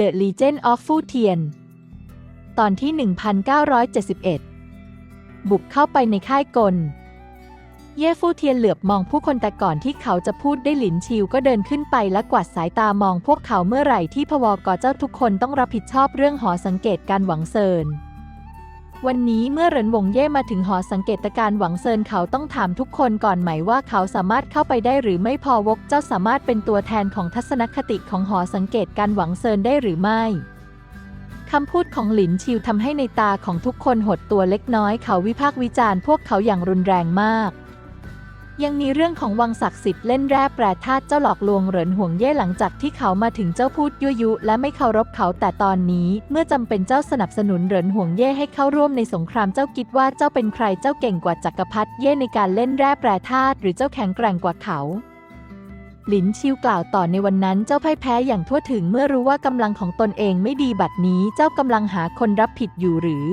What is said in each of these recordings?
The Legend of Fu Tian ตอนที่ 1971 บุกเข้าไปในค่ายกล เย่ฟู่เทียนเหลือบมองผู้คนแต่ก่อนที่เขาจะพูดได้หลินชิวก็เดินขึ้นไปและกวาดสายตามองพวกเขาเมื่อไหร่ที่พวกเจ้าทุกคนต้องรับผิดชอบเรื่องหอสังเกตการหวังเซิน วันนี้เมื่อเหรินหวงเย่มาถึงหอสังเกตการหวังเซินเขาต้องถามทุกคนก่อนไหมว่าเขาสามารถเข้าไปได้หรือไม่พอวกเจ้าสามารถเป็นตัวแทนของทัศนคติของหอสังเกตการหวังเซินได้หรือไม่คำพูดของหลินชิวทำให้ในตาของทุกคนหดตัวเล็กน้อยเขาวิพากษ์วิจารณ์พวกเขาอย่างรุนแรงมาก ยังมีเรื่องของวังศักดิ์สิทธิ์เล่นแร่แปรธาตุเจ้าหลอกลวงเหรินห่วงเย่หลังจากที่เขามาถึงเจ้าพูดยั่ยุ และไม่เคารพเขาแต่ตอนนี้ เมื่อจำเป็นเจ้าสนับสนุนเหรินห่วงเย่ให้เข้าร่วมในสงครามเจ้าคิดว่าเจ้าเป็นใครเจ้าเก่งกว่าจักรพรรดิเย่ในการเล่นแร่แปรธาตุหรือเจ้าแข็งแกร่งกว่าเขาหลินชิวกล่าวต่อในวันนั้นเจ้าพ่ายแพ้อย่างทั่วถึงเมื่อรู้ว่ากำลังของตนเองไม่ดีบัดนี้เจ้ากำลังหาคนรับผิดอยู่หรือ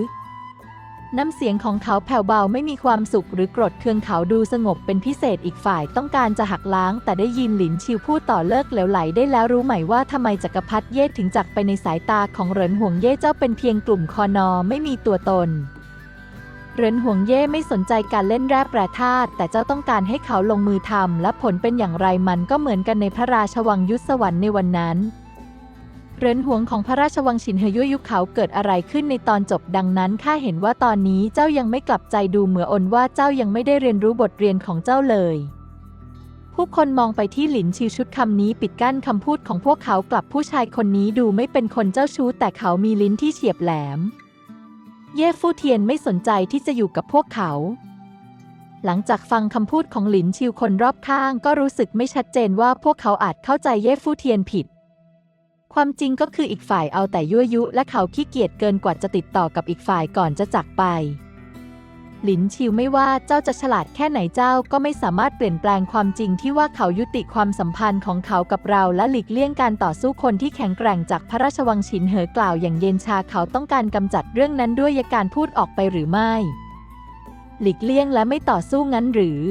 น้ำเสียงของเขาแผ่วเบาไม่มีความสุขหรือโกรธเคืองเขาดูสงบเป็นพิเศษอีกฝ่ายต้องการจะหักล้าง แต่ได้ยินหลินชิวพูดต่อเลิกเหลวไหลได้แล้วรู้ไหมว่าทำไมจักรพรรดิเย่ถึงจักไปในสายตาของเหรินห่วงเย่เจ้าเป็นเพียงกลุ่มคอนอไม่มีตัวตนเหรินห่วงเย่ไม่สนใจการเล่นแร่แปรธาตุแต่เจ้าต้องการให้เขาลงมือทำและผลเป็นอย่างไรมันก็เหมือนกันในพระราชวังยุทธสวรรค์ในวันนั้น เรือนหวงของพระราชวังฉินเฮยุยุเขาเกิดอะไรขึ้นในตอนจบดังนั้นข้าเห็นว่าตอนนี้เจ้ายังไม่กลับใจดูเหมืออนว่าเจ้ายังไม่ได้เรียนรู้บทเรียนของเจ้าเลย ผู้คนมองไปที่หลินชิวชุดคำนี้ปิดกั้นคำพูดของพวกเขากลับผู้ชายคนนี้ดูไม่เป็นคนเจ้าชู้แต่เขามีลิ้นที่เฉียบแหลม เย่ฟู่เทียนไม่สนใจที่จะอยู่กับพวกเขาหลังจากฟังคำพูดของหลินชิวคนรอบข้างก็รู้สึกไม่ชัดเจนว่าพวกเขาอาจเข้าใจเย่ฟู่เทียนผิด ความจริงก็คืออีกฝ่ายเอาแต่ยั่วยุ และเขาขี้เกียจเกินกว่าจะติดต่อกับอีกฝ่ายก่อนจะจากไป หลินชิวไม่ว่าเจ้าจะฉลาดแค่ไหนเจ้าก็ไม่สามารถเปลี่ยนแปลงความจริงที่ว่าเขายุติความสัมพันธ์ของเขากับเราและหลีกเลี่ยงการต่อสู้คนที่แข็งแกร่งจากพระราชวังฉินเหอกล่าวอย่างเย็นชาเขาต้องการกำจัดเรื่องนั้นด้วยการพูดออกไปหรือไม่ หลีกเลี่ยงและไม่ต่อสู้งั้นหรือ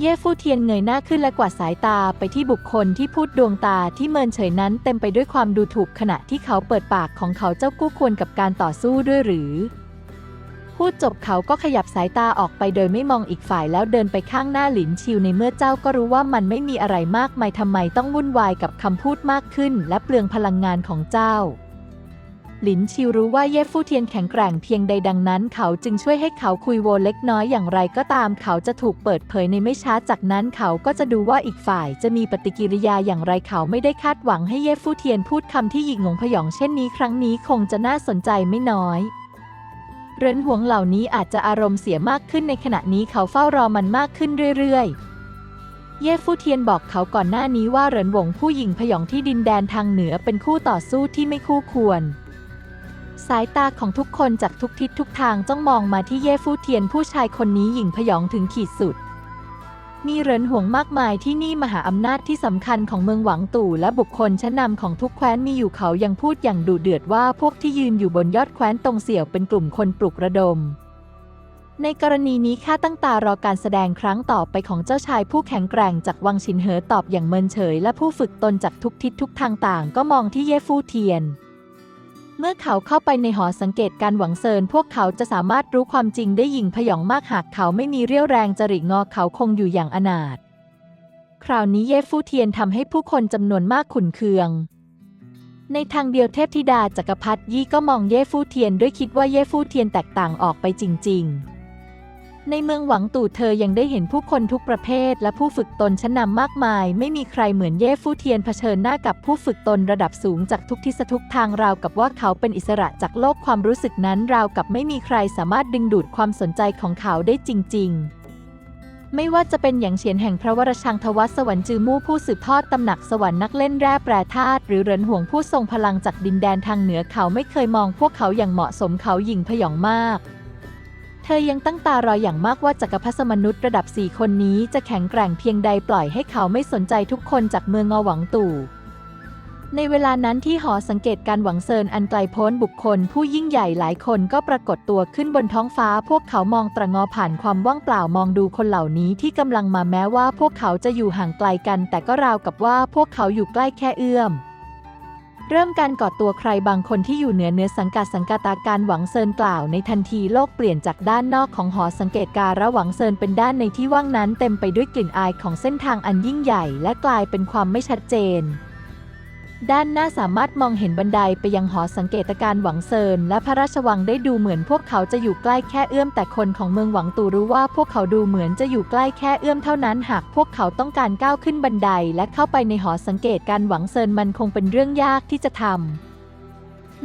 เย่ฟู่เทียนเงยหน้าขึ้นและกวาดสายตาไปที่บุคคลที่พูดดวงตาที่เมินเฉยนั้นเต็มไปด้วยความดูถูกขณะที่เขาเปิดปากของเขาเจ้ากู้ควรกับการต่อสู้ด้วยหรือ พูดจบเขาก็ขยับสายตาออกไปโดยไม่มองอีกฝ่ายแล้วเดินไปข้างหน้าหลินชิวในเมื่อเจ้าก็รู้ว่ามันไม่มีอะไรมากมายทำไมต้องวุ่นวายกับคำพูดมากขึ้น และเปลืองพลังงานของเจ้า หลินชิวรู้ว่าเย่ฟู่เทียนแข็งแกร่งเพียงใดดังนั้น เขาจึงช่วยให้เขาคุยโวเล็กน้อยอย่างไรก็ตาม เขาจะถูกเปิดเผยในไม่ช้าจากนั้นเขาก็จะดูว่าอีกฝ่ายจะมีปฏิกิริยาอย่างไรเขาไม่ได้คาดหวังให้เย่ฟู่เทียนพูดคำที่หยิงงงพยองเช่นนี้ครั้งนี้คงจะน่าสนใจไม่น้อยเรือนห่วงเหล่านี้อาจจะอารมณ์เสียมากขึ้นในขณะนี้เขาเฝ้ารอมันมากขึ้นเรื่อยๆเย่ฟู่เทียนบอกเขาก่อนหน้านี้ว่าเหรินหวงผู้หญิงพยองที่ดินแดนทางเหนือเป็นคู่ต่อสู้ที่ไม่คู่ควร สายตาของทุกคนจากทุกทิศทุกทางจ้องมองมาที่เย่ฟู่เทียนผู้ชายคนนี้หญิงพยองถึงขีดสุด มีเรินห่วงมากมายที่นี่มหาอำนาจที่สำคัญของเมืองหวังตู่และบุคคลชั้นนำของทุกแคว้นมีอยู่เขายังพูดอย่างดุเดือดว่าพวกที่ยืนอยู่บนยอดแคว้นตรงเสี่ยวเป็นกลุ่มคนปลุกระดมในกรณีนี้ข้าตั้งตารอการแสดงครั้งต่อไปของเจ้าชายผู้แข็งแกร่งจากวังชินเหอตอบอย่างเมินเฉย และผู้ฝึกตนจากทุกทิศทุกทางต่างก็มองที่เย่ฟู่เทียน เมื่อเขาเข้าไปในหอสังเกตการหวังเซินพวกเขาจะสามารถรู้ความจริงได้ยิ่งพยองมากหากเขาไม่มีเรี่ยวแรงจริงอเขาคงอยู่อย่างอนาถคราวนี้เย่ฟู่เทียนทำให้ผู้คนจำนวนมากขุนเคือง ในทางเดียวเทพธิดาจักรพรรดิยี่ก็มองเย่ฟู่เทียนด้วยคิดว่าเย่ฟู่เทียนแตกต่างออกไปจริง ๆ ในเมืองหวังตู่เธอยังได้เห็นผู้คนทุกประเภท และผู้ฝึกตนชั้นนำมากมาย ไม่มีใครเหมือนเย่ฟู่เทียนเผชิญหน้ากับผู้ฝึกตนระดับสูงจากทุกทิศทุกทางราวกับว่าเขาเป็นอิสระจากโลกความรู้สึกนั้นราวกับไม่มีใครสามารถดึงดูดความสนใจของเขาได้จริง ๆไม่ว่าจะเป็นอย่างเฉียนแห่งพระวรชังทวัตสวรรค์จือมู่ผู้สืบทอดตำหนักสวรรค์นักเล่นแร่แปรธาตุหรือเหรินห่วงผู้ทรงพลังจากดินแดนทางเหนือเขาไม่เคยมองพวกเขาอย่างเหมาะสมเขาหยิ่งพยองมาก เธอยังตั้งตารออย่างมากว่าจักรพรรดิมนุษย์ระดับสี่คนนี้จะแข็งแกร่งเพียงใดปล่อยให้เขาไม่สนใจทุกคนจากเมืองงอหวังตู่ ในเวลานั้นที่หอสังเกตการหวังเซินอันไกลโพ้นบุคคล ผู้ยิ่งใหญ่หลายคนก็ปรากฏตัวขึ้นบนท้องฟ้า พวกเขามองตระงอผ่านความว่างเปล่ามองดูคนเหล่านี้ที่กำลังมาแม้ว่าพวกเขาจะอยู่ห่างไกลกัน แต่ก็ราวกับว่าพวกเขาอยู่ใกล้แค่เอื้อม เริ่มการก่อตัวใครบางคนที่อยู่เหนือเนื้อสังกัดสังกัตาการหวังเซินกล่าวในทันทีโลกเปลี่ยนจากด้านนอกของหอสังเกตการระหวังเซินเป็นด้านในที่ว่างนั้นเต็มไปด้วยกลิ่นอายของเส้นทางอันยิ่งใหญ่ และกลายเป็นความไม่ชัดเจน ด้านหน้าสามารถมองเห็นบันไดไปยังหอสังเกตการหวังเซินและพระราชวังได้ดูเหมือนพวกเขาจะอยู่ใกล้แค่เอื้อม แต่คนของเมืองหวังตูรู้ว่าพวกเขาดูเหมือนจะอยู่ใกล้แค่เอื้อมเท่านั้น หากพวกเขาต้องการก้าวขึ้นบันไดและเข้าไปในหอสังเกตการหวังเซินมันคงเป็นเรื่องยากที่จะทำ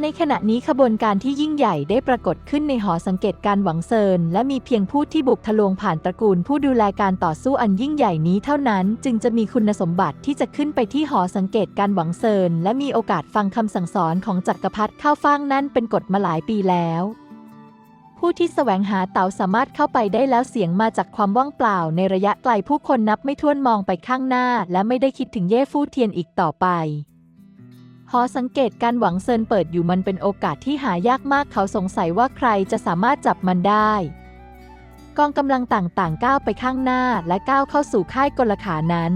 ในขณะนี้ขบวนการที่ยิ่งใหญ่ได้ปรากฏขึ้นในหอสังเกตการหวังเซิน และมีเพียงผู้ที่บุกทะลวงผ่านตระกูลผู้ดูแลการต่อสู้อันยิ่งใหญ่นี้เท่านั้น จึงจะมีคุณสมบัติที่จะขึ้นไปที่หอสังเกตการหวังเซิน และมีโอกาสฟังคำสั่งสอนของจักรพรรดิข้าวฟ่างนั่นเป็นกฎมาหลายปีแล้วผู้ที่แสวงหาเต๋าสามารถเข้าไปได้แล้วเสียงมาจากความว่างเปล่าในระยะไกลผู้คนนับไม่ถ้วนมองไปข้างหน้า และไม่ได้คิดถึงเย่ฟู่เทียนอีกต่อไป หอสังเกตการหวังเซินเปิดอยู่มันเป็นโอกาสที่หายากมากเขาสงสัยว่าใครจะสามารถจับมันได้ กองกำลังต่างๆ ก้าวไปข้างหน้าและก้าวเข้าสู่ค่ายกลขานั้น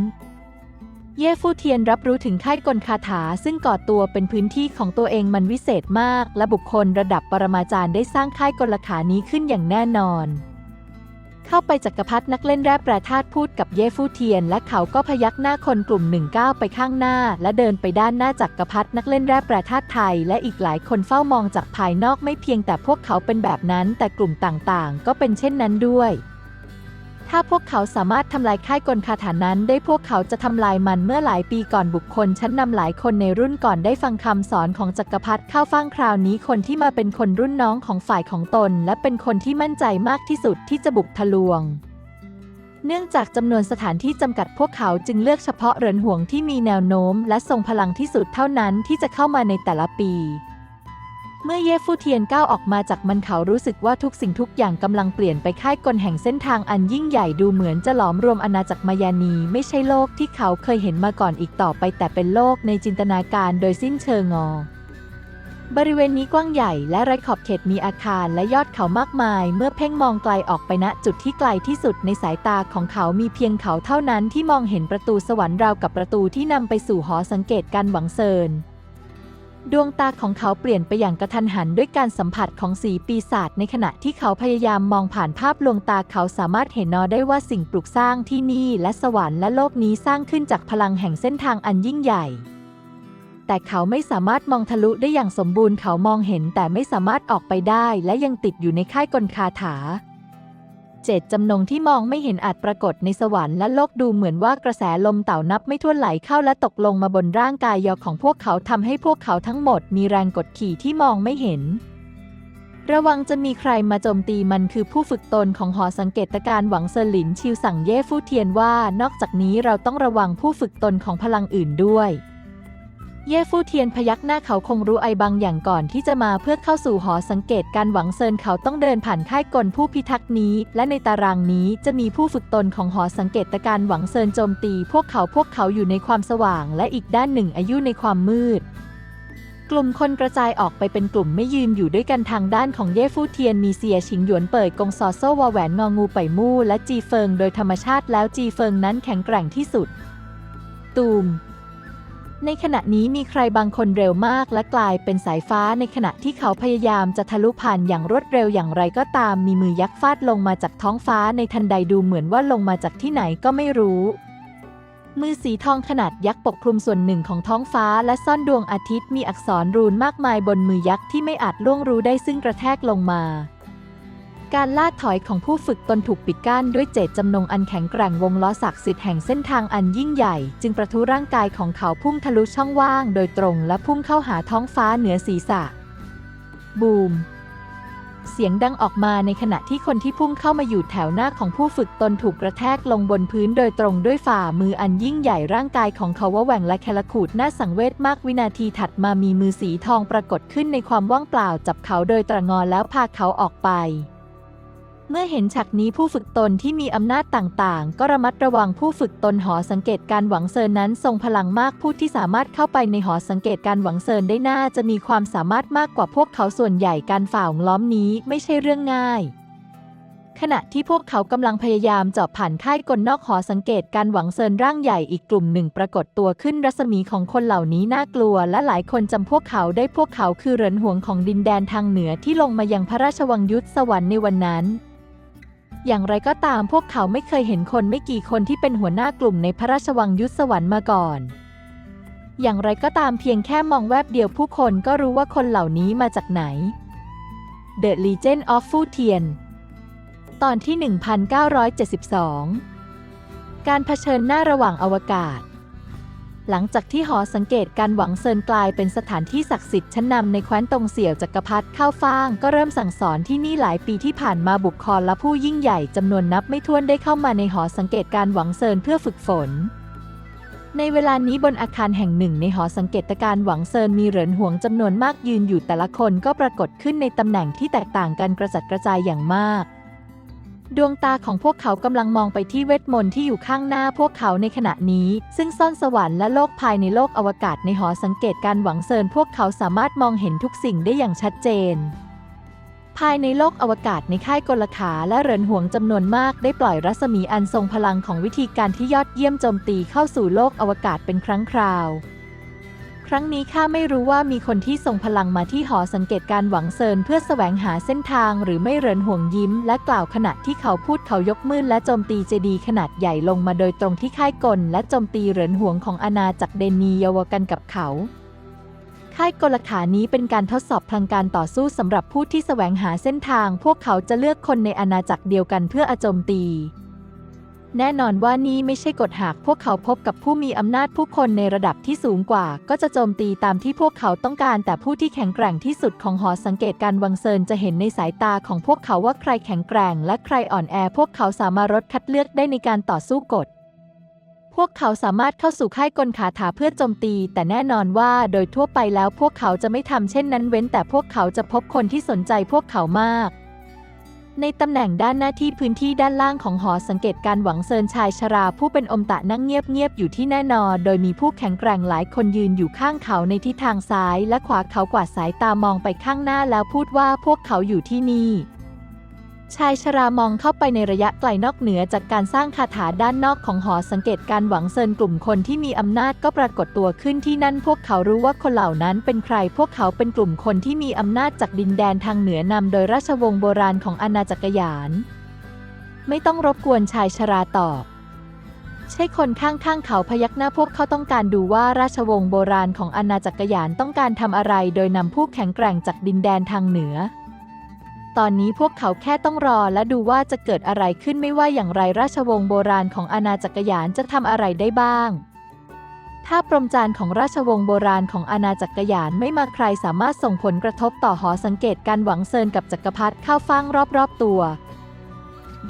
เย่ฟู่เทียนรับรู้ถึงค่ายกลคาถาซึ่งก่อตัวเป็นพื้นที่ของตัวเองมันวิเศษมาก และบุคคลระดับปรมาจารย์ได้สร้างค่ายกลขานี้ขึ้นอย่างแน่นอน เข้าไปจักรพรรดินักเล่นแร่แปรธาตุพูดกับเย่ฟู่เทียน และเขาก็พยักหน้าคนกลุ่มหนึ่งก้าวไปข้างหน้า และเดินไปด้านหน้าจักรพรรดินักเล่นแร่แปรธาตุไทย และอีกหลายคนเฝ้ามองจากภายนอกไม่เพียงแต่พวกเขาเป็นแบบนั้น แต่กลุ่มต่างๆ ก็เป็นเช่นนั้นด้วย ถ้าพวกเขาสามารถทำลายค่ายกลคาถานั้น ได้พวกเขาจะทำลายมันเมื่อหลายปีก่อนบุคคลชั้นนำหลายคนในรุ่นก่อนได้ฟังคำสอนของจักรพรรดิเข้าฟังคราวนี้คนที่มาเป็นคนรุ่นน้องของฝ่ายของตน และเป็นคนที่มั่นใจมากที่สุดที่จะบุกทะลวงเนื่องจากจำนวนสถานที่จำกัดพวกเขาจึงเลือกเฉพาะเหรินห่วงที่มีแนวโน้ม และทรงพลังที่สุดเท่านั้นที่จะเข้ามาในแต่ละปี เมื่อเย่ฟูเทียนก้าวออกมาจากมันเขารู้สึกว่าทุกสิ่งทุกอย่างกำลังเปลี่ยนไปค่ายกลแห่งเส้นทางอันยิ่งใหญ่ดูเหมือนจะหลอมรวมอาณาจักรมายานี ไม่ใช่โลกที่เขาเคยเห็นมาก่อนอีกต่อไป แต่เป็นโลกในจินตนาการโดยสิ้นเชิงงอบริเวณนี้กว้างใหญ่และไร้ขอบเขตมีอาคารและยอดเขามากมาย เมื่อเพ่งมองไกลออกไปณจุดที่ไกลที่สุดในสายตาของเขามีเพียงเขาเท่านั้นที่มองเห็นประตูสวรรค์ราวกับประตูที่นำไปสู่หอสังเกตการหวังเซิน ดวงตาของเขาเปลี่ยนไปอย่างกระทันหันด้วยการสัมผัสของสีปีศาจในขณะที่เขาพยายามมองผ่านภาพลวงตาเขาสามารถเห็นนอได้ว่าสิ่งปลูกสร้างที่นี่และสวรรค์และโลกนี้สร้างขึ้นจากพลังแห่งเส้นทางอันยิ่งใหญ่ แต่เขาไม่สามารถมองทะลุได้อย่างสมบูรณ์เขามองเห็นแต่ไม่สามารถออกไปได้และยังติดอยู่ในค่ายกลคาถา เจตจำนงที่มองไม่เห็นอาจปรากฏในสวรรค์และโลกดูเหมือนว่ากระแสลมเต่านับไม่ถ้วนไหลเข้าและตกลงมาบนร่างกายยอของพวกเขาทำให้พวกเขาทั้งหมดมีแรงกดขี่ที่มองไม่เห็น ระวังจะมีใครมาโจมตีมันคือผู้ฝึกตนของหอสังเกตการณ์หวังเซอหลินชิวสั่งเย่ฟู่เทียนว่านอกจากนี้เราต้องระวังผู้ฝึกตนของพลังอื่นด้วย เย่ฟู่เทียนพยักหน้าเขาคงรู้ไอบางอย่างก่อนที่จะมาเพื่อเข้าสู่หอสังเกตการหวังเซินเขาต้องเดินผ่านค่ายกลผู้พิทักษ์นี้ และในตารางนี้จะมีผู้ฝึกตนของหอสังเกตการหวังเซินโจมตี พวกเขาพวกเขาอยู่ในความสว่าง และอีกด้านหนึ่งอายุในความมืด กลุ่มคนกระจายออกไปเป็นกลุ่มไม่ยืนอยู่ด้วยกันทางด้านของเย่ฟู่เทียนมีเซียชิงหยวนเปิดกงซอโซวาแหวนงองูไปมู่และจีเฟิงโดยธรรมชาติแล้วจีเฟิงนั้นแข็งแกร่งที่สุด ตูม ในขณะนี้มีใครบางคนเร็วมากและกลายเป็นสายฟ้าในขณะที่เขาพยายามจะทะลุผ่านอย่างรวดเร็วอย่างไรก็ตาม มีมือยักษ์ฟาดลงมาจากท้องฟ้าในทันใดดูเหมือนว่าลงมาจากที่ไหนก็ไม่รู้ มือสีทองขนาดยักษ์ปกคลุมส่วนหนึ่งของท้องฟ้าและซ่อนดวงอาทิตย์มีอักษรรูนมากมายบนมือยักษ์ที่ไม่อาจล่วงรู้ได้ซึ่งกระแทกลงมา การล่าถอยของผู้ฝึกตนถูกปิดกั้นด้วยเจตจำนงอันแข็งแกร่งวงล้อศักดิ์สิทธิ์แห่งเส้นทางอันยิ่งใหญ่ จึงประทุร่างกายของเขาพุ่งทะลุช่องว่างโดยตรงและพุ่งเข้าหาท้องฟ้าเหนือศีรษะ บูมเสียงดังออกมาในขณะที่คนที่พุ่งเข้ามาอยู่แถวหน้าของผู้ฝึกตนถูกกระแทกลงบนพื้นโดยตรงด้วยฝ่ามืออันยิ่งใหญ่ร่างกายของเขาว่าแหว่งและแคลขูดน่าสังเวชมากวินาทีถัดมามีมือสีทองปรากฏขึ้นในความว่างเปล่าจับเขาโดยตระงอนแล้วพาเขาออกไป เมื่อเห็นฉากนี้ผู้ฝึกตนที่มีอำนาจต่างๆ ก็ระมัดระวังผู้ฝึกตนหอสังเกตการหวังเซินนั้นทรงพลังมากผู้ที่สามารถเข้าไปในหอสังเกตการหวังเซินได้น่าจะมีความสามารถมากกว่าพวกเขาส่วนใหญ่การฝ่าวงล้อมนี้ไม่ใช่เรื่องง่าย ขณะที่พวกเขากำลังพยายามเจาะผ่านค่ายกลนอกหอสังเกตการหวังเซินร่างใหญ่อีกกลุ่มหนึ่งปรากฏตัวขึ้นรัศมีของคนเหล่านี้น่ากลัว และหลายคนจำพวกเขาได้พวกเขาคือเหรินหวงของดินแดนทางเหนือที่ลงมายังพระราชวังยุทธสวรรค์ในวันนั้น อย่างไรก็ตามพวกเขาไม่เคยเห็นคนไม่กี่คนที่เป็นหัวหน้ากลุ่มในพระราชวังยุทธสวรรค์มาก่อน อย่างไรก็ตามเพียงแค่มองแวบเดียวผู้คนก็รู้ว่าคนเหล่านี้มาจากไหน The Legend of Fu Tian ตอนที่ 1972 การเผชิญหน้าระหว่างอวกาศ หลังจากที่หอสังเกตการหวังเซินกลายเป็นสถานที่ศักดิ์สิทธิ์ชั้นนำในแคว้นตงเสี่ยวจักรพรรดิข้าวฟ่าง ก็เริ่มสั่งสอนที่นี่หลายปีที่ผ่านมาบุคคลและผู้ยิ่งใหญ่จำนวนนับไม่ถ้วนได้เข้ามาในหอสังเกตการหวังเซินเพื่อฝึกฝน ในเวลานี้บนอาคารแห่งหนึ่งในหอสังเกตการหวังเซินมีเหรินห่วงจำนวนมากยืนอยู่แต่ละคนก็ปรากฏขึ้นในตำแหน่งที่แตกต่างกันกระจัดกระจายอย่างมาก ดวงตาของพวกเขากำลังมองไปที่เวทมนต์ที่อยู่ข้างหน้าพวกเขาในขณะนี้ ซึ่งซ่อนสวรรค์และโลกภายในโลกอวกาศในหอสังเกตการหวังเซินพวกเขาสามารถมองเห็นทุกสิ่งได้อย่างชัดเจน ภายในโลกอวกาศในค่ายกลขาและเรินห่วงจำนวนมากได้ปล่อยรัศมีอันทรงพลังของวิธีการที่ยอดเยี่ยมโจมตีเข้าสู่โลกอวกาศเป็นครั้งคราว ครั้งนี้ข้าไม่รู้ว่ามีคนที่ทรงพลังมาที่หอสังเกตการหวังเซินเพื่อแสวงหาเส้นทางหรือไม่เรินห่วงยิ้ม และกล่าวขณะที่เขาพูดเขายกมือและโจมตีเจดีขนาดใหญ่ลงมาโดยตรงที่ค่ายกล และโจมตีเรินห่วงของอาณาจักรเดนีเยาวกันกับเขาค่ายกลขานี้เป็นการทดสอบพลังการต่อสู้สำหรับผู้ที่แสวงหาเส้นทาง พวกเขาจะเลือกคนในอาณาจักรเดียวกันเพื่ออโจมตี แน่นอนว่านี่ไม่ใช่กฎหากพวกเขาพบกับผู้มีอำนาจผู้คนในระดับที่สูงกว่า ก็จะโจมตีตามที่พวกเขาต้องการ แต่ผู้ที่แข็งแกร่งที่สุดของหอสังเกตการวังเซินจะเห็นในสายตาของพวกเขาว่าใครแข็งแกร่ง และใครอ่อนแอ พวกเขาสามารถรดคัดเลือกได้ในการต่อสู้กฎพวกเขาสามารถเข้าสู่ค่ายกลขาถาเพื่อโจมตี แต่แน่นอนว่าโดยทั่วไปแล้วพวกเขาจะไม่ทำเช่นนั้นเว้นแต่พวกเขาจะพบคนที่สนใจพวกเขามาก ในตำแหน่งด้านหน้าที่พื้นที่ด้านล่างของหอสังเกตการหวังเซินชายชราผู้เป็นอมตะนั่งเงียบๆอยู่ที่แน่นอน โดยมีผู้แข็งแกร่งหลายคนยืนอยู่ข้างเขาในทิศทางซ้ายและขวาเขากวาดสายตามองไปข้างหน้าแล้วพูดว่าพวกเขาอยู่ที่นี่ ชายชรามองเข้าไปในระยะไกลนอกเหนือจากการสร้างคาถาด้านนอกของหอสังเกตการหวังเซินกลุ่มคนที่มีอำนาจก็ปรากฏตัวขึ้นที่นั่นพวกเขารู้ว่าคนเหล่านั้นเป็นใคร พวกเขาเป็นกลุ่มคนที่มีอำนาจจากดินแดนทางเหนือนำโดยราชวงศ์โบราณของอาณาจักรยาน ไม่ต้องรบกวนชายชราตอบใช่คนข้างๆเขาพยักหน้าพวกเขาต้องการดูว่าราชวงศ์โบราณของอาณาจักรยานต้องการทำอะไร โดยนำผู้แข็งแกร่งจากดินแดนทางเหนือ ตอนนี้พวกเขาแค่ต้องรอและดูว่าจะเกิดอะไรขึ้นไม่ว่าอย่างไรราชวงศ์โบราณของอาณาจักรยานจะทำอะไรได้บ้าง ถ้าปรมจารย์ของราชวงศ์โบราณของอาณาจักรยานไม่มาใครสามารถส่งผลกระทบต่อหอสังเกตการหวังเซินกับจักรพรรดิเข้าฟังรอบๆตัว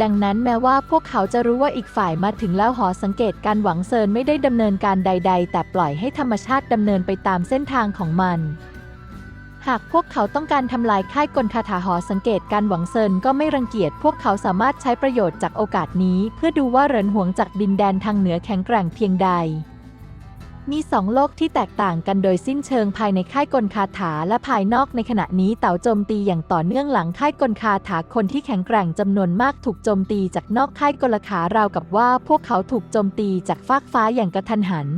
ดังนั้นแม้ว่าพวกเขาจะรู้ว่าอีกฝ่ายมาถึงแล้วหอสังเกตการหวังเซินไม่ได้ดำเนินการใด ๆ แต่ปล่อยให้ธรรมชาติดำเนินไปตามเส้นทางของมัน หากพวกเขาต้องการทำลายค่ายกลคาถาหอสังเกตการหวังเซินก็ไม่รังเกียจ พวกเขาสามารถใช้ประโยชน์จากโอกาสนี้ เพื่อดูว่าเหรินหวงจากดินแดนทางเหนือแข็งแกร่งเพียงใด มีสองโลกที่แตกต่างกันโดยสิ้นเชิงภายในค่ายกลคาถาและภายนอกในขณะนี้เต่าโจมตีอย่างต่อเนื่องหลังค่ายกลคาถาคนที่แข็งแกร่งจำนวนมากถูกโจมตีจากนอกค่ายกลขาราวกับว่า พวกเขาถูกโจมตีจากฟากฟ้าอย่างกระทันหัน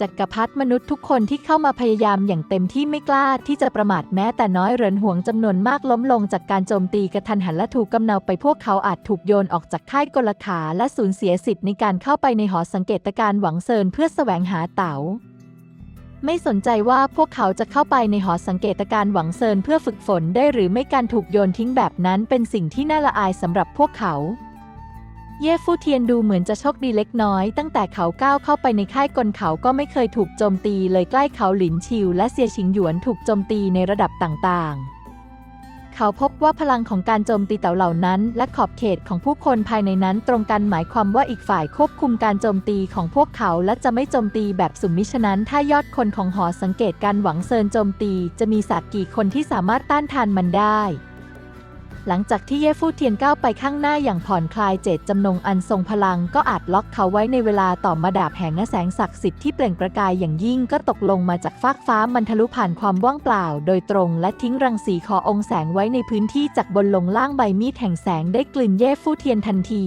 จักรพรรดิมนุษย์ทุกคนที่เข้ามาพยายามอย่างเต็มที่ไม่กล้าที่จะประมาทแม้แต่น้อยเหรินหวงจำนวนมากล้มลงจากการโจมตีกระทันหันและถูกกำเนาไปพวกเขาอาจถูกโยนออกจากค่ายกลขาและสูญเสียสิทธิ์ในการเข้าไปในหอสังเกตการณ์หวังเซินเพื่อแสวงหาเต๋าไม่สนใจว่าพวกเขาจะเข้าไปในหอสังเกตการณ์หวังเซินเพื่อฝึกฝนได้หรือไม่การถูกโยนทิ้งแบบนั้นเป็นสิ่งที่น่าละอายสำหรับพวกเขา เย่ฟู่เทียนดูเหมือนจะโชคดีเล็กน้อย ตั้งแต่เขาก้าวเข้าไปในค่ายกลเขาก็ไม่เคยถูกโจมตีเลยใกล้เขาหลินชิว และเซียชิงหยวนถูกโจมตีในระดับต่างๆ เขาพบว่าพลังของการโจมตีเต่าเหล่านั้น และขอบเขตของผู้คนภายในนั้นตรงกันหมายความว่าอีกฝ่ายควบคุมการโจมตีของพวกเขาและจะไม่โจมตีแบบสุ่มมิฉะนั้น ถ้ายอดคนของหอสังเกตการหวังเซินโจมตี จะมีสักกี่คนที่สามารถต้านทานมันได้ หลังจากที่เย่ฟู่เทียนก้าวไปข้างหน้าอย่างผ่อนคลายเจตจำนงอันทรงพลังก็อาจล็อกเขาไว้ในเวลาต่อมาดาบแห่งแสงศักดิ์สิทธิ์ที่เปล่งประกายอย่างยิ่งก็ตกลงมาจากฟากฟ้ามันทะลุผ่านความว่างเปล่า โดยตรงและทิ้งรังสีคอองค์แสงไว้ในพื้นที่จากบนลงล่างใบมีดแห่งแสงได้กลิ่นเย่ฟู่เทียนทันที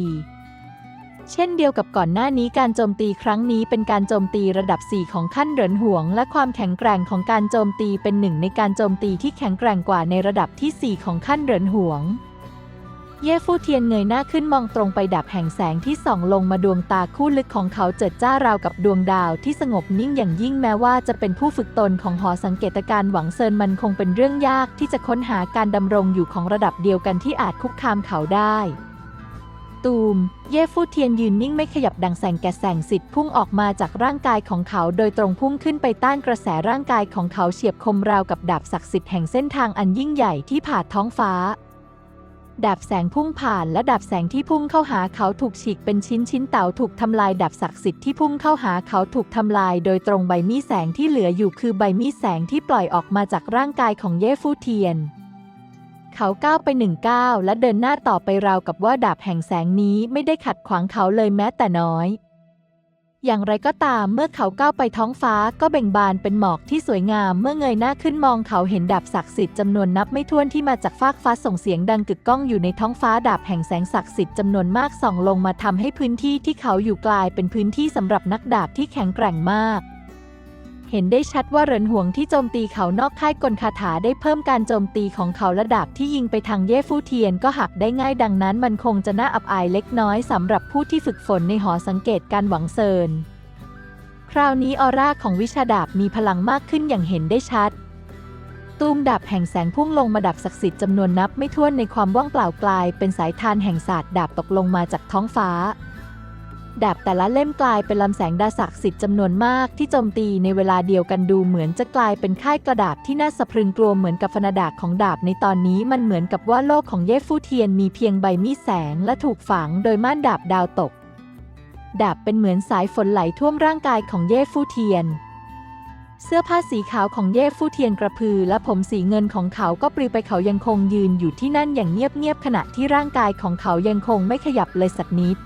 เช่นเดียวกับก่อนหน้านี้การโจมตีครั้งนี้เป็นการโจมตีระดับ 4 ของขั้นเหรินหวง และความแข็งแกร่งของการโจมตีเป็นหนึ่งในการโจมตีที่แข็งแกร่งกว่าในระดับที่ 4 ของขั้นเหรินหวง เย่ฟู่เทียนเงยหน้าขึ้นมองตรงไปดับแห่งแสงที่ส่องลงมาดวงตาคู่ลึกของเขาเจิดจ้าราวกับดวงดาวที่สงบนิ่งอย่างยิ่งแม้ว่าจะเป็นผู้ฝึกตนของหอสังเกตการณ์หวังเซินมันคงเป็นเรื่องยากที่จะค้นหาการดำรงอยู่ของระดับเดียวกันที่อาจคุกคามเขาได้ ตูม เย่ฟู่เทียนยืนนิ่งไม่ขยับดังแสงแกแสงสิทธิ์พุ่งออกมาจากร่างกายของเขาโดยตรงพุ่งขึ้นไปต้านกระแสร่างกายของเขาเฉียบคมราวกับดาบศักดิ์สิทธิ์แห่งเส้นทางอันยิ่งใหญ่ที่ผ่าท้องฟ้าดาบแสงพุ่งผ่านและดาบแสงที่พุ่งเข้าหาเขาถูกฉีกเป็นชิ้นชิ้นเต่าถูกทำลายดาบศักดิ์สิทธิ์ที่พุ่งเข้าหาเขาถูกทำลายโดยตรงใบมีแสงที่เหลืออยู่คือใบมีแสงที่ปล่อยออกมาจากร่างกายของเย่ฟู่เทียน เขาก้าวไปหนึ่งก้าวและเดินหน้าต่อไปราวกับว่าดาบแห่งแสงนี้ไม่ได้ขัดขวางเขาเลยแม้แต่น้อย อย่างไรก็ตามเมื่อเขาก้าวไปท้องฟ้าก็เบ่งบานเป็นหมอกที่สวยงามเมื่อเงยหน้าขึ้นมองเขาเห็นดาบศักดิ์สิทธิ์จำนวนนับไม่ถ้วนที่มาจากฟากฟ้าส่งเสียงดังกึกก้องอยู่ในท้องฟ้าดาบแห่งแสงศักดิ์สิทธิ์จำนวนมากส่องลงมาทำให้พื้นที่ที่เขาอยู่กลายเป็นพื้นที่สำหรับนักดาบที่แข็งแกร่งมาก เห็นได้ชัดว่าเหรินหวงที่โจมตีเขานอกค่ายกลคาถาได้เพิ่มการโจมตีของเขาและดาบที่ยิงไปทางเย่ฟู่เทียนก็หักได้ง่ายดังนั้นมันคงจะน่าอับอายเล็กน้อยสำหรับผู้ที่ฝึกฝนในหอสังเกตการหวังเซิน คราวนี้ออร่าของวิชาดาบมีพลังมากขึ้นอย่างเห็นได้ชัดตูมดาบแห่งแสงพุ่งลงมาดับศักดิ์สิทธิ์จำนวนนับไม่ถ้วนในความว่างเปล่ากลายเป็นสายทานแห่งศาสตร์ดาบตกลงมาจากท้องฟ้า ดาบแต่ละเล่มกลายเป็นลำแสงดาศักดิ์สิทธิ์จำนวนมากที่โจมตีในเวลาเดียวกันดูเหมือนจะกลายเป็นค่ายกระดาษที่น่าสะพรึงกลัวเหมือนกับฟนาดาบของดาบในตอนนี้มันเหมือนกับว่าโลกของเย่ฟู่เทียนมีเพียงใบมีดแสงและถูกฝังโดยม่านดาบดาวตก ดาบเป็นเหมือนสายฝนไหลท่วมร่างกายของเย่ฟู่เทียน เสื้อผ้าสีขาวของเย่ฟู่เทียนกระพือ และผมสีเงินของเขาก็ปลิวไปเขายังคงยืนอยู่ที่นั่นอย่างเงียบๆขณะที่ร่างกายของเขายังคงไม่ขยับเลยสักนิด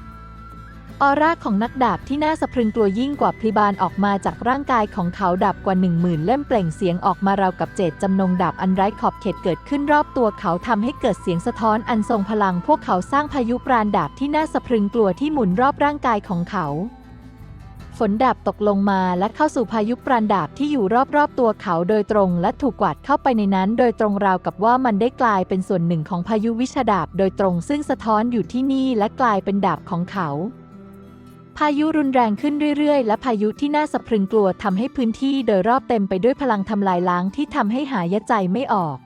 ออร่าของนักดาบที่น่าสะพรึงกลัวยิ่งกว่าพลิบานออกมาจากร่างกายของเขาดาบกว่าหนึ่งหมื่นเล่มเปล่งเสียงออกมาราวกับเจตจำนงดาบอันไร้ขอบเขตเกิดขึ้นรอบตัวเขาทำให้เกิดเสียงสะท้อนอันทรงพลังพวกเขาสร้างพายุปราณดาบที่น่าสะพรึงกลัวที่หมุนรอบร่างกายของเขา ฝนดาบตกลงมาและเข้าสู่พายุปราณดาบที่อยู่รอบๆตัวเขาโดยตรงและถูกกวาดเข้าไปในนั้น โดยตรงราวกับว่ามันได้กลายเป็นส่วนหนึ่งของพายุวิชาดาบโดยตรงซึ่งสะท้อนอยู่ที่นี่และกลายเป็นดาบของเขา พายุรุนแรงขึ้นเรื่อยๆ และพายุที่น่าสะพรึงกลัวทำให้พื้นที่โดยรอบเต็มไปด้วยพลังทำลายล้างที่ทำให้หายใจไม่ออก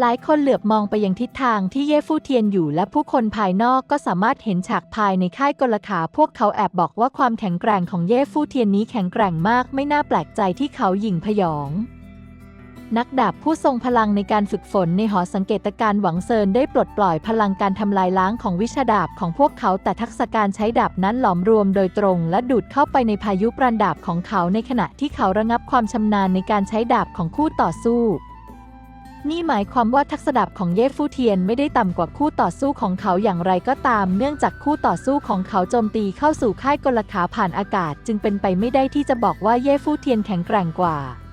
หลายคนเหลือบมองไปยังทิศทางที่เย่ฟู่เทียนอยู่และผู้คนภายนอกก็สามารถเห็นฉากภายในค่ายกลขา พวกเขาแอบบอกว่าความแข็งแกร่งของเย่ฟู่เทียนนี้แข็งแกร่งมาก ไม่น่าแปลกใจที่เขาหยิ่งพยอง นักดาบผู้ทรงพลังในการฝึกฝนในหอสังเกตการหวังเซินได้ปลดปล่อยพลังการทำลายล้างของวิชาดาบของพวกเขาแต่ทักษะการใช้ดาบนั้นหลอมรวมโดยตรง และดูดเข้าไปในพายุปราณดาบของเขาในขณะที่เขาระงับความชำนาญในการใช้ดาบของคู่ต่อสู้ นี่หมายความว่าทักษะดาบของเย่ฟู่เทียนไม่ได้ต่ำกว่าคู่ต่อสู้ของเขาอย่างไรก็ตาม เนื่องจากคู่ต่อสู้ของเขาโจมตีเข้าสู่ค่ายกลขาผ่านอากาศ จึงเป็นไปไม่ได้ที่จะบอกว่าเย่ฟู่เทียนแข็งแกร่งกว่า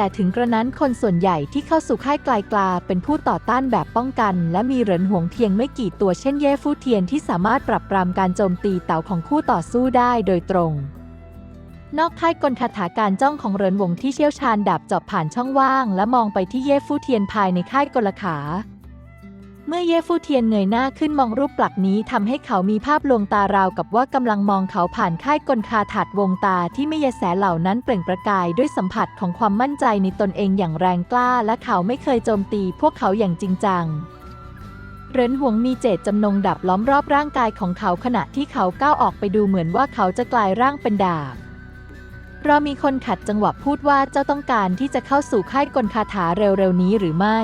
แต่ถึงกระนั้นคนส่วนใหญ่ที่เข้าสู่ค่ายไกลกลาเป็นผู้ต่อต้านแบบป้องกัน และมีเหรินหวงเทียงไม่กี่ตัวเช่นเย่ฟู่เทียนที่สามารถปรับปรามการโจมตีเต่าของคู่ต่อสู้ได้โดยตรง นอกค่ายกลคาถาการจ้องของเหรินหวงที่เชี่ยวชาญดาบเจอบผ่านช่องว่าง และมองไปที่เย่ฟู่เทียนภายในค่ายกลขา เมื่อเย่ฟู่เทียนเงยหน้าขึ้นมองรูปปลักนี้ทำให้เขามีภาพลวงตาราวกับว่ากำลังมองเขาผ่านค่ายกลคาถาดวงตาที่ไม่ยแสเหล่านั้นเปล่งประกายด้วยสัมผัสของความมั่นใจในตนเองอย่างแรงกล้า และเขาไม่เคยโจมตีพวกเขาอย่างจริงจังเรินหวงมีเจตจำนงดับล้อมรอบร่างกายของเขาขณะที่เขาก้าวออกไปดูเหมือนว่าเขาจะกลายร่างเป็นดาบเรามีคนขัดจังหวะพูดว่าเจ้าต้องการที่จะเข้าสู่ค่ายกลคาถาเร็วๆนี้หรือไม่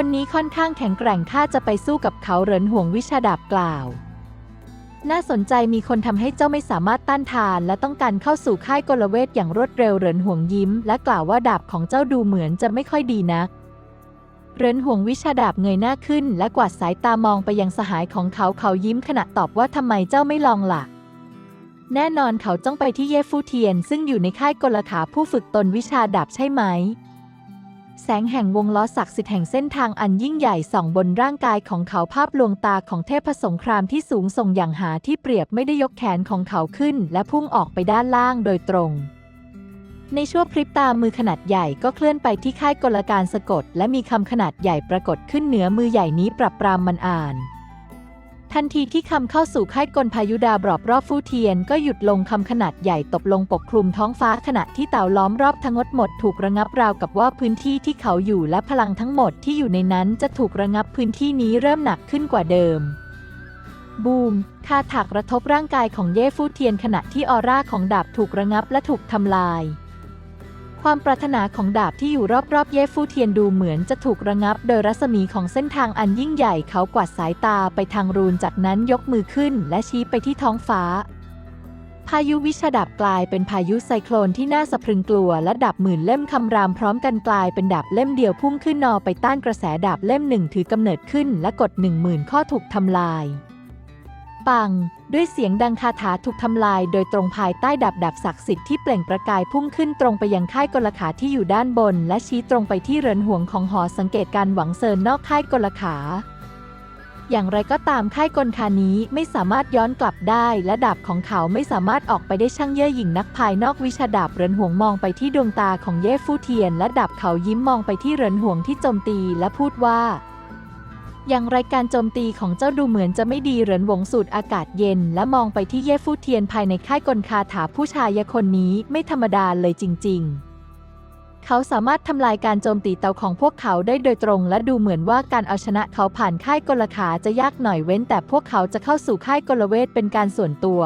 คนนี้ค่อนข้างแข็งแกร่งข้าจะไปสู้กับเขาเหรินห่วงวิชาดาบกล่าว น่าสนใจมีคนทำให้เจ้าไม่สามารถต้านทาน และต้องการเข้าสู่ค่ายกลเวทอย่างรวดเร็วเหรินห่วงยิ้ม และกล่าวว่าดาบของเจ้าดูเหมือนจะไม่ค่อยดีนักเรินห่วงวิชาดาบเงยหน้าขึ้น และกวาดสายตามองไปยังสหายของเขาเขายิ้มขณะตอบว่าทำไมเจ้าไม่ลองล่ะ แน่นอนเขาจ้องไปที่เย่ฟูเทียน ซึ่งอยู่ในค่ายกลขาผู้ฝึกตนวิชาดาบใช่ไหม แสงแห่งวงล้อศักดิ์สิทธิ์แห่งเส้นทางอันยิ่งใหญ่ส่องบนร่างกายของเขาภาพลวงตาของเทพสงครามที่สูงส่งอย่างหาที่เปรียบไม่ได้ยกแขนของเขาขึ้น และพุ่งออกไปด้านล่างโดยตรง ในชั่วพริบตามือขนาดใหญ่ก็เคลื่อนไปที่ค่ายกลการสะกด และมีคำขนาดใหญ่ปรากฏขึ้นเหนือมือใหญ่นี้ปรับปรามมันอ่าน ทันทีที่คำเข้าสู่ค่ายกลพายุดาบรอบรอบฟูเทียน ก็หยุดลงคำขนาดใหญ่ตกลงปกคลุมท้องฟ้าขณะที่เต่าล้อมรอบทั้งหมดหมดถูกระงับราวกับว่าพื้นที่ที่เขาอยู่และพลังทั้งหมดที่อยู่ในนั้นจะถูกระงับพื้นที่นี้เริ่มหนักขึ้นกว่าเดิมบูมคาถากระทบร่างกายของเย่ฟูเทียนขณะที่ออร่าของดาบถูกระงับและถูกทำลาย ความปรารถนาของดาบที่อยู่รอบๆ เย่ฟูเทียนดูเหมือนจะถูกระงับ โดยรัศมีของเส้นทางอันยิ่งใหญ่เขากวาดสายตาไปทางรูนจากนั้นยกมือขึ้นและชี้ไปที่ท้องฟ้า พายุวิชาดาบกลายเป็นพายุไซโคลนที่น่าสะพรึงกลัว และดาบหมื่นเล่มคำรามพร้อมกันกลายเป็นดาบเล่มเดียวพุ่งขึ้นนอไปต้านกระแสดาบเล่มหนึ่งถือกำเนิดขึ้นและกดหนึ่งหมื่นข้อถูกทำลาย ปัง ด้วยเสียงดังคาถาถูกทำลาย โดยตรงภายใต้ดาบดาบศักดิ์สิทธิ์ที่เปล่งประกายพุ่งขึ้นตรงไปยังค่ายกลขาที่อยู่ด้านบน และชี้ตรงไปที่เรือนห่วงของหอสังเกตการหวังเซินนอกค่ายกลขาอย่างไรก็ตามค่ายกลคานี้ไม่สามารถย้อนกลับได้ และดาบของเขาไม่สามารถออกไปได้ช่างเย่อหยิ่งนักภายนอกวิชาดาบเรือนห่วงมองไปที่ดวงตาของเย่ฟูเทียน และดาบเขายิ้มมองไปที่เรือนห่วงที่โจมตีและพูดว่า อย่างไรการโจมตีของเจ้าดูเหมือนจะไม่ดีเหรินหวงสูดอากาศเย็น และมองไปที่เย่ฟู่เทียนภายในค่ายกลคาถาผู้ชายคนนี้ไม่ธรรมดาเลยจริง ๆ เขาสามารถทำลายการโจมตีเตาของพวกเขาได้โดยตรง และดูเหมือนว่าการเอาชนะเขาผ่านค่ายกลขาจะยากหน่อยเว้น แต่พวกเขาจะเข้าสู่ค่ายกลเวทเป็นการส่วนตัว